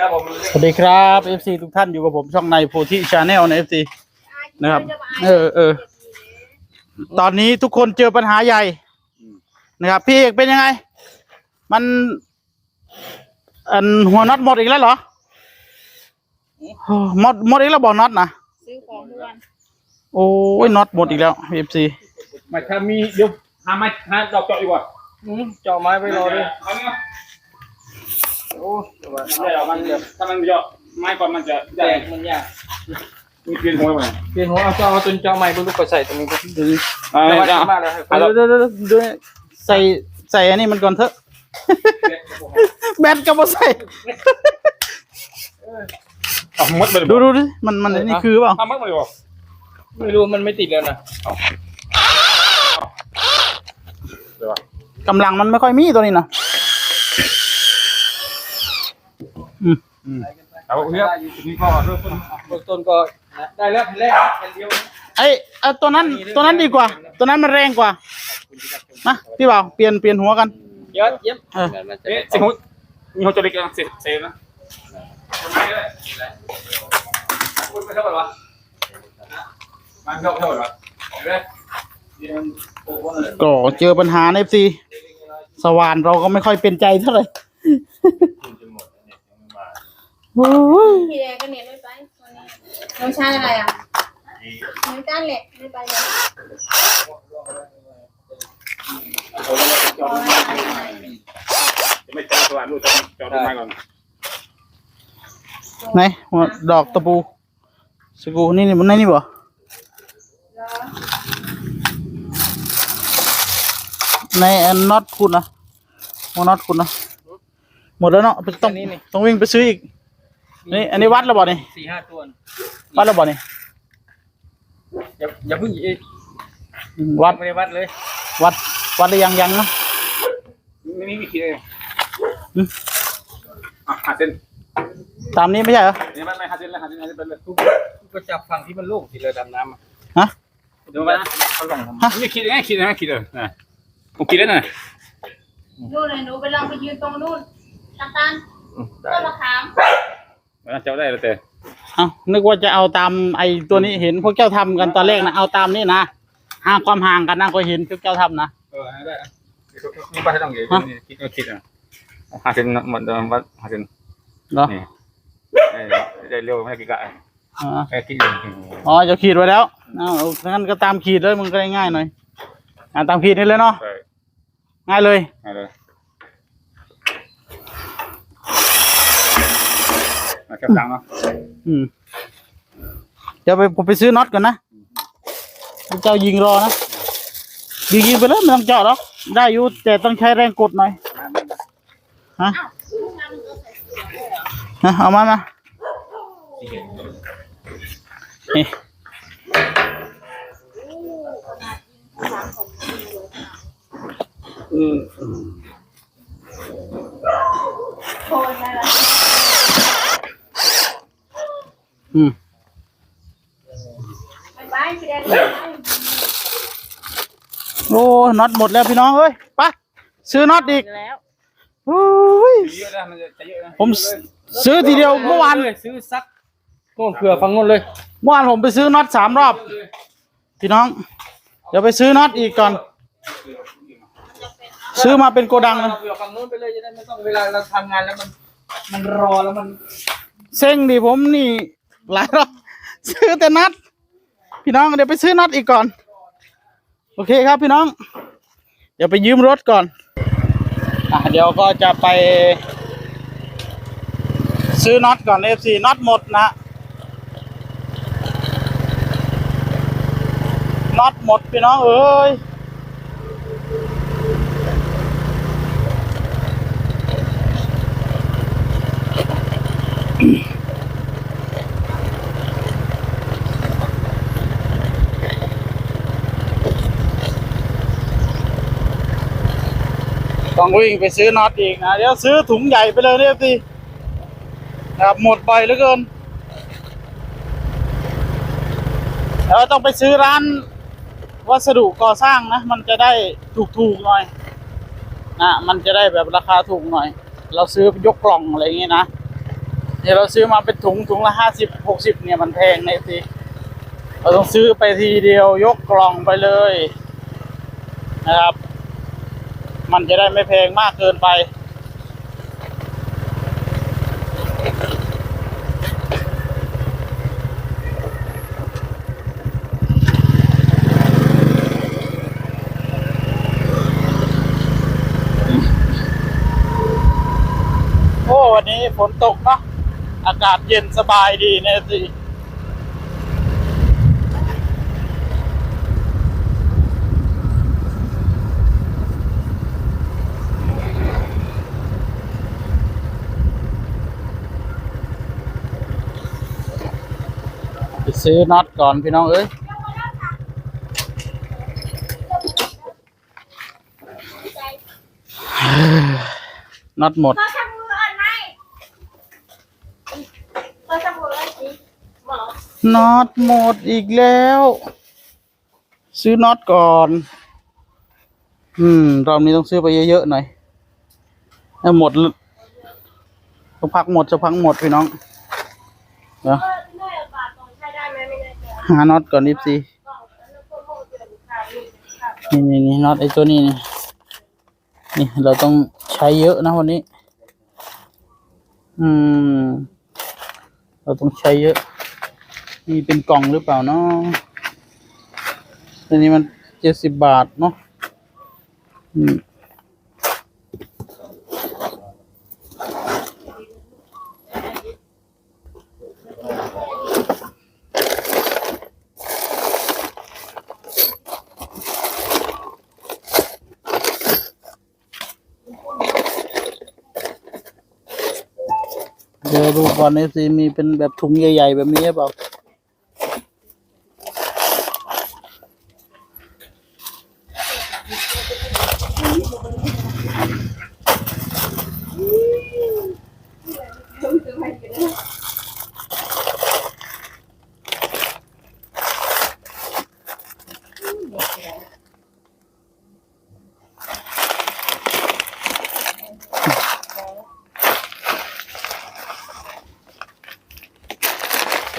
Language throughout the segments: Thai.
ครับผมสวัสดีครับ FC ทุกท่านอยู่กับผมช่องในโพธิชาแนลใน FC นะครับ เออเออตอนนี้ทุกคนเจอปัญหาใหญ่นะครับ พี่เอกเป็นยังไง มัน อันหัวน็อตหมดอีกแล้วเหรอโอ้หมดหมดอีกแล้วบอกน็อตนะซื้อของทุกวันโอ้ยน็อตหมดอีกแล้ว FC มาถ้ามีเดี๋ยวหาไม้หาดอกเจาะดีกว่าอืมเจาะไม้ไปรอด้วยเอาเนี่ยโอ้แต่ว่าเดี๋ยวมันจะถ้ามันเจาะไม้ก่อนมันจะแตกมันยากมีเปลี่ยนหัวไปเปลี่ยนหัวเอาเจาะเอาตัวเจาะไม้บนลูกไปใส่ตรงนี้ก็เอาดีมาเลยเอาเดี๋ยวเดี๋ยวเดี๋ยวใส่ใส่อันนี้มันก่อนเถอะแบตก็มาใส่เอามัดไปดูดูดิมันมันอันนี่คือเปล่าเอามัดไปเลยบ่ไม่รู้มันไม่ติดแล้วนะกำลังมันไม่ค่อยมีตัวนี้นะ เอาเฮียนี่ก็เริ่มต้นเบื้องต้นก็ได้แล้วแผ่นแรกแผ่นเดียวไอ้เอาตัวนั้นตัวนั้นดีกว่า ตัวนั้นมันแรงกว่านะพี่บ่าวเปลี่ยนเปลี่ยนหัวกันเยอะเยี่ยมเออเอ๊ะสิหัวมีหัวจะเล็กยังเสร็จเสร็จนะไม่ได้คุณไม่เท่าไหร่วะมันเท่าเท่าไหร่วะเห็นไหมก็เจอปัญหาในซีสว่านเราก็ไม่ค่อยเป็นใจเท่าไหร่โอ้ย พี่แดงก็เน็ตไม่ไปวันนี้น้องชายอะไรอะน้องก้านเหล็กไม่ไปเลยขอไม่ไปไหนจะไม่จอดสว่านลูกจะเจาะต้นไม้ก่อนไหนหัวดอกตะปูสกรูนี่นี่มันในนี่บ่ในนน็อตคุณนะหัวน็อตคุณนะหมดแล้วเนาะต้องต้องวิ่งไปซื้ออีก นี่อันนี้วัดแล้วบ่นี่สี่ห้าตัววัดแล้วบ่นี่อย่าอย่าเพิ่งอีกวัดไม่ได้วัดเลย วัดวัดหรือยังยังนะนี่นี่มีขีดเลยอะหาเส้นตามนี้ไม่ใช่เหรอนี่ไม่ไม่หาเส้นเลยหาเส้นหาเส้นเป็นเลยก็จับฝั่งที่มันโล่งสิเลยดำน้ำอะฮะเดี๋ยวไปนะเขาลองทำนี่ขีดยังไงขีดยังไงขีดเลยนะผมขีดแล้วนะนู่นเลยหนูไปลองไปยืนตรงนู่นตาตานอืมได้ต้นมะขาม เจ้าได้แล้วแต่เอานึกว่าจะเอาตามไอ้ตัวนี้เห็นพวกเจ้าทำกันตอนแรกนะเอาตามนี่นะห่างความห่างกันนะก็เห็นพวกเจ้าทำนะ เออได้นี่ไปให้ต้องเกี่ยวนี่ขีดขีดอะหาเส้นหมดวัดหาเส้นเหรอนี่ได้เร็วไม่กี่กะอ่าไอ้ขีดอยู่อ๋อจะขีดไว้แล้วเอาเอางั้นก็ตามขีดเลยมันก็ได้ง่ายหน่อยอ่าตามขีดนี่เลยเนาะใช่ง่ายเลยเอาเลยมา แค่ดังเนาะอืมเดี๋ยวไปผมไปซื้อน็อตก่อนนะพวกเจ้ายิงรอนะยิงยิงไปเลยไม่ต้องเจาะหรอกได้อยู่แต่ต้องใช้แรงกดหน่อยฮะฮะเอามามานี่โคนอะไรล่ะ อืมไม่ไปพี่แดงไม่ไปโอ้น็อตหมดแล้วพี่น้องเอ้ยไปซื้อน็อตอีกแล้วโอ้ยเยอะนะมันจะเยอะนะผมซื้อทีเดียวเมื่อวานเลยซื้อซักโน่นเผื่อฟังโน่นเลย เมื่อวานผมไปซื้อน็อตสามรอบ พี่น้อง เดี๋ยวไปซื้อน็อตอีกก่อน ซื้อมาเป็นโกดังเลยเผื่อฟังโน่นไปเลยจะได้ไม่ต้องเวลาเราทำงานแล้วมัน มันรอแล้วมัน เซ็งดิผมนี่ หลายรอบซื้อแต่น็อตพี่น้องเดี๋ยวไปซื้อน็อตอีกก่อน โอเคครับพี่น้อง เดี๋ยวไปยืมรถก่อนอะเดี๋ยวก็จะไปซื้อน็อตก่อนเอฟซีน็อตหมดนะน็อตหมดพี่น้องเอ้ย ต้องวิ่งไปซื้อน็อตอีกนะ เดี๋ยวซื้อถุงใหญ่ไปเลยเอฟซีนะครับหมดไปเหลือเกินแล้วต้องไปซื้อร้านวัสดุก่อสร้างนะ มันจะได้ถูกๆหน่อยนะมันจะได้แบบราคาถูกหน่อย เราซื้อยกกล่องอะไรอย่างงี้นะเดี๋ยวเราซื้อมาเป็นถุงถุงละห้าสิบหกสิบเนี่ยมันแพงในสิเราต้องซื้อไปทีเดียวยกกล่องไปเลยนะครับ มันจะได้ไม่แพงมากเกินไป โอ้ วันนี้ฝนตกเนาะอากาศเย็นสบายดีเนี่ยสิ ซื้อน็อตก่อนพี่น้องเอ้ยน็อตหมดเขาทำมืออ่อนไหมเขาทำมืออ่อนสิหมอน็อตหมดอีกแล้ว ซื้อน็อตก่อน อืม รอบนี้ต้องซื้อไปเยอะๆหน่อยให้หมดสักพักหมดสักพักหมดพี่น้องเดี๋ยว หาน็อตก่อนนิบซีกล่องแล้วก็โม่เดือนค่ะลูกค่ะนี่นี่นี่น็อตไอ้ตัวนี้นี่นี่เราต้องใช้เยอะนะวันนี้ อืม เราต้องใช้เยอะ นี่เป็นกล่องหรือเปล่าเนาะตัวนี้มันเจ็ดสิบบาทเนาะอืม ก่อนนี่สิมีเป็นแบบถุงใหญ่ ๆ แบบนี้หรือเปล่า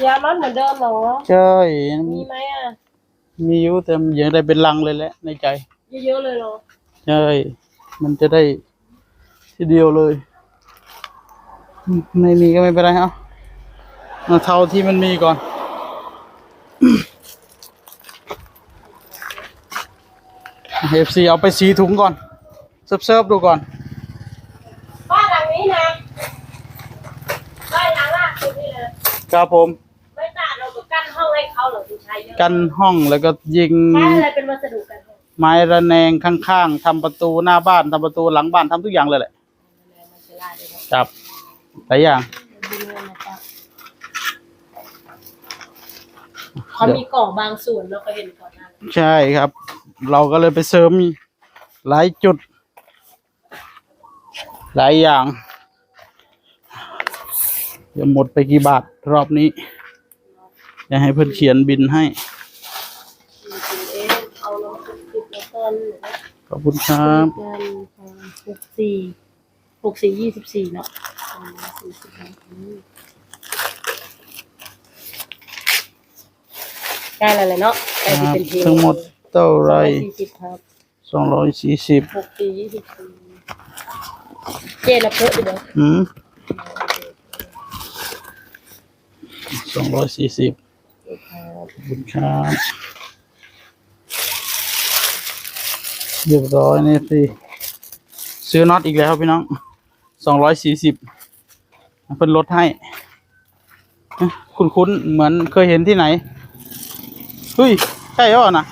ยามันเหมือนเดิมเหรอ ใช่มีไหมอะ มีอยู่แต่มันยังได้เป็นลังเลยแหละในใจ เยอะๆเลยเหรอ ใช่ มันจะได้ทีเดียวเลยอืมไม่มีก็ไม่เป็นไรเอาเอาเท่าที่มันมีก่อนเอฟซีเอาไปสีถุงก่อนเซิร์ฟเซิร์ฟดูก่อนบ้านหลังนี้นะบ้านหลังล่าสุดนี่นะครับผม กันห้องแล้วก็ยิงใช้อะไรเป็นวัสดุกันห้องไม้ระแนงข้างๆทำประตูหน้าบ้านทำประตูหลังบ้านทำทุกอย่างเลยแหละมันจะลาได้ไหมครับหลายอย่างดูเงินนะครับเขามีกล่องบางส่วนเราก็เห็นก่อนหน้านี้ใช่ครับ เราก็เลยไปเสริมหลายจุด หลายอย่างจะหมดไปกี่บาทรอบนี้ จะให้เพื่อนเขียนบินให้จริงๆเอ๊ะเอาเรามาติดแล้วตอนขอบคุณครับเดือนหกสี่หกสี่ยี่สิบสี่เนาะสี่สิบห้าได้แล้วเลยเนาะได้ที่เป็นทีมทั้งหมดเท่าไหรสี่สิบครับสองร้อยสี่สิบหกสี่ยี่สิบสี่เจละเพิ่มอีกเด้ออืมสองร้อยสี่สิบ ขอบคุณครับเรียบร้อยนี่สิซื้อน็อตอีกแล้วพี่น้องสองร้อยสี่สิบเพิ่นลดให้เอ๊ะคุ้นๆ เหมือนเคยเห็นที่ไหน เฮ้ย ใช่เหรอนะ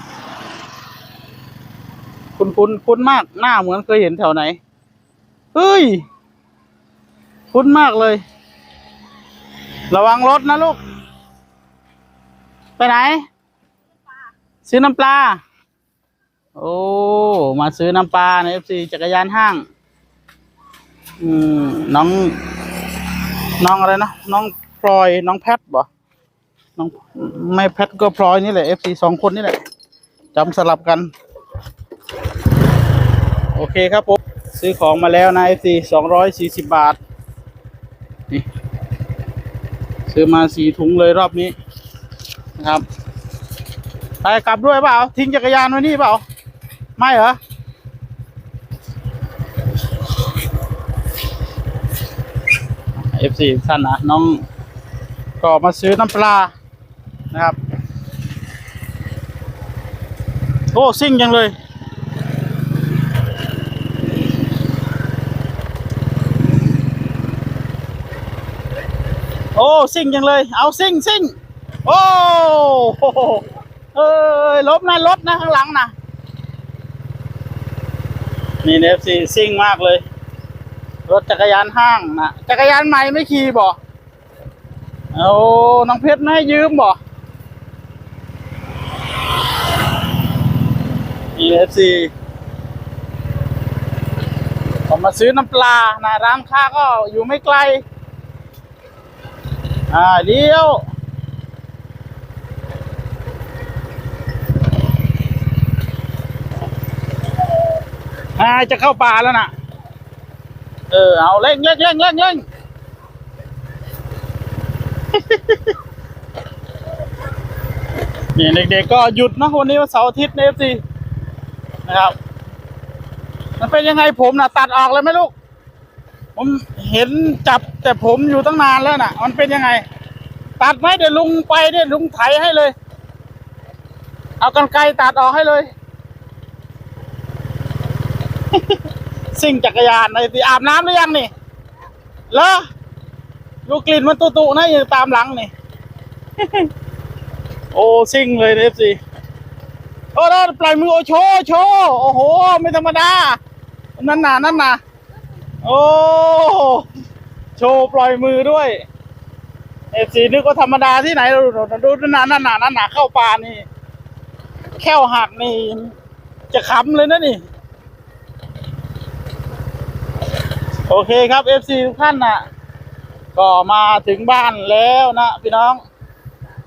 คุ้นคุ้นคุ้นมากหน้าเหมือนเคยเห็นแถวไหน เฮ้ย คุ้นมากเลย ระวังรถนะลูก ไปไหน ซื้อน้ำปลา โอ้ มาซื้อน้ำปลาในเอฟซีจักรยานห้าง อืม น้อง น้องอะไรนะ น้องพลอย น้องแพทบ่น้องไม่แพทก็พลอยนี่แหละเอฟซีสองคนนี่แหละจำสลับกัน โอเคครับผมซื้อของมาแล้วนะ FC สองร้อยสี่สิบบาท นี่ ซื้อมาสี่ถุงเลยรอบนี้ นะครับ ไปกลับด้วยเปล่า ทิ้งจักรยานไว้นี่เปล่า ไม่เหรอเอฟซีท่านนะน้องก็มาซื้อน้ำปลานะครับ โอ้ซิ่งจังเลยโอ้ซิ่งจังเลย เอาซิ่งซิ่ง โอ้โหเอ้ยลบนะรถนะข้างหลังนะนี่เอฟซีซิ่งมากเลย รถจักรยานห้างนะจักรยานใหม่ไม่ขี่บ่โอ้น้องเพชรไม่ให้ยืมบ่นี่เอฟซีผมมาซื้อน้ำปลานะร้านค้าก็อยู่ไม่ไกล อ่าเลี้ยว อ่าจะเข้าป่าแล้วนะเออ เอาเร่งเร่งเร่งเร่งเร่งนี่เด็กๆก็หยุดนะวันนี้วันเสาร์อาทิตย์ในฟซีนะครับ มันเป็นยังไงผมนะตัดออกเลยไหมลูก ผมเห็นจับแต่ผมอยู่ตั้งนานแล้วน่ะ มันเป็นยังไง ตัดไหมเดี๋ยวลุงไปเนี่ยลุงไถให้เลย เอากันไกรตัดออกให้เลย สิ่งจักรยานในที่อาบน้ำหรือยังนี่เหรอดูกลิ่นมันตุตุๆนะอยู่ตามหลังนี่ โอ้ซิ่งเลยเอฟซีโอ้แล้วปล่อยมือโอโชว์โชว์โอ้โห ไม่ธรรมดา นั่นน่ะนั่นน่ะโอ้โชว์ปล่อยมือด้วยเอฟซีนึกว่าธรรมดาที่ไหนดูดูดูดูนั่นน่ะนั่นน่ะนั่นน่ะเข้าป่านี่ แค่วหักนี่ จะขำเลยนะนี่ โอเคครับเอฟซีทุกท่านน่ะก็มาถึงบ้านแล้วนะพี่น้อง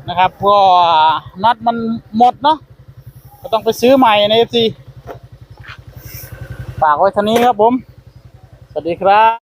นะครับก็นัดมันหมดเนาะก็ต้องไปซื้อใหม่ในเอฟซีฝากไว้เท่านี้ครับผม สวัสดีครับ